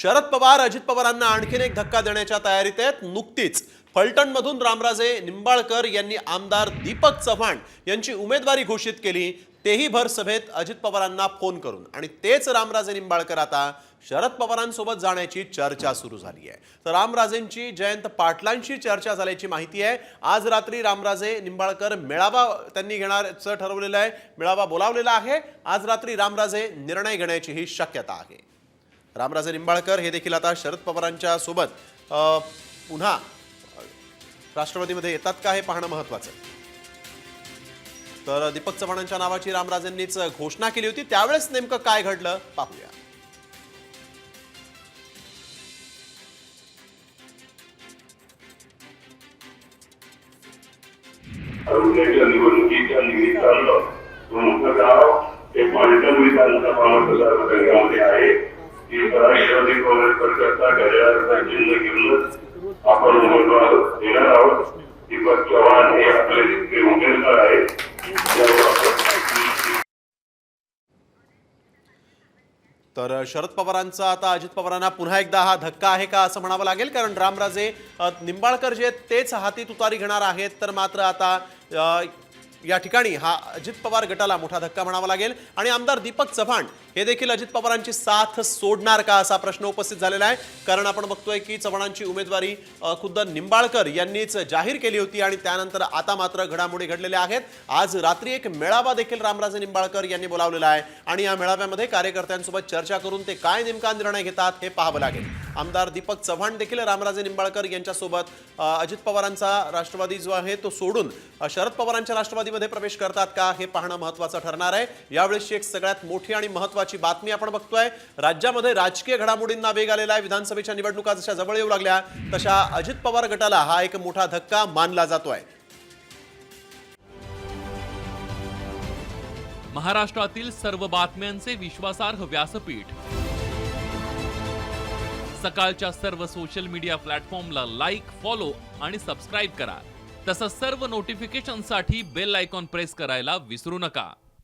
शरद पवार अजित पवारांना आणखीन एक धक्का देण्याच्या तयारीत आहेत. नुकतीच फलटणमधून रामराजे निंबाळकर यांनी आमदार दीपक चव्हाण यांची उमेदवारी घोषित केली. तेही भर सभेत अजित पवारांना फोन करून. आणि तेच रामराजे निंबाळकर आता शरद पवारांसोबत जाण्याची चर्चा सुरू झाली आहे. तर रामराजेंची जयंत पाटलांशी चर्चा झाल्याची माहिती आहे. आज रात्री रामराजे निंबाळकर मेळावा त्यांनी घेणारचं ठरवलेलं आहे मेळावा बोलावलेला आहे. आज रात्री रामराजे निर्णय घेण्याची ही शक्यता आहे. रामराजे निंबाळकर हे देखील आता शरद पवारांच्या सोबत पुन्हा राष्ट्रवादीमध्ये येतात का हे पाहणं महत्वाचं? आहे तर दीपक चव्हाणांच्या नावाची रामराजेंनीच घोषणा केली होती. त्यावेळेस नेमकं काय घडलं? पाहूया. आरोग्याच्या निवडणुकीच्या निमित्तानं तुमचं गाव हे पालटण विधानसभा मतदारसंघामध्ये आहे. की राष्ट्रवादी काँग्रेस पक्षाचा घड्याळाचा चिन्ह घेऊनच आपण उमेदवार देणार आहोत. दीपक चव्हाण हे आपले जितके उमेदवार आहेत तर शरद पवारांचा आता अजित पवारांना पुन्हा एकदा हा धक्का आहे का असं म्हणावं लागेल? कारण रामराजे निंबाळकर जे तेच हाती तुतारी घेणार आहेत. तर मात्र आता या ठिकाणी हा अजित पवार गटाला मोठा धक्का म्हणावा लागेल. आणि आमदार दीपक चव्हाण हे देखील अजित पवारांची साथ सोडणार का असा प्रश्न उपस्थित झालेला आहे? कारण आपण बघतोय की चव्हाणांची उमेदवारी खुद्द निंबाळकर यांनीच जाहीर केली होती आणि त्यानंतर आता मात्र घडामोडी घडलेल्या आहेत. आज रात्री एक मेळावा देखील रामराजे निंबाळकर यांनी बोलावलेला आहे आणि या मेळाव्यामध्ये कार्यकर्त्यांसोबत चर्चा करून ते काय नेमका निर्णय घेतात हे पाहावं लागेल. आमदार दीपक चव्हाण देखील रामराजे निंबाळकर यांच्यासोबत अजित पवारांचा राष्ट्रवादी जो आहे तो सोडून शरद पवारांच्या राष्ट्रवादीमध्ये प्रवेश करतात का हे पाहणं महत्वाचं ठरणार आहे. यावेळेसची एक सगळ्यात मोठी आणि महत्वाची बातमी आपण बघतोय. राज्यामध्ये राजकीय घडामोडींना वेग आलेला आहे. विधानसभेच्या निवडणुका जशा जवळ येऊ लागल्या तशा अजित पवार गटाला हा एक मोठा धक्का मानला जातोय. महाराष्ट्रातील सर्व बातम्यांचे विश्वासार्ह व्यासपीठ. सकाळच्या सर्व सोशल मीडिया प्लॅटफॉर्मला लाईक फॉलो आणि सबस्क्राईब करा. तसंच सर्व नोटिफिकेशनसाठी बेल आयकॉन प्रेस करायला विसरू नका.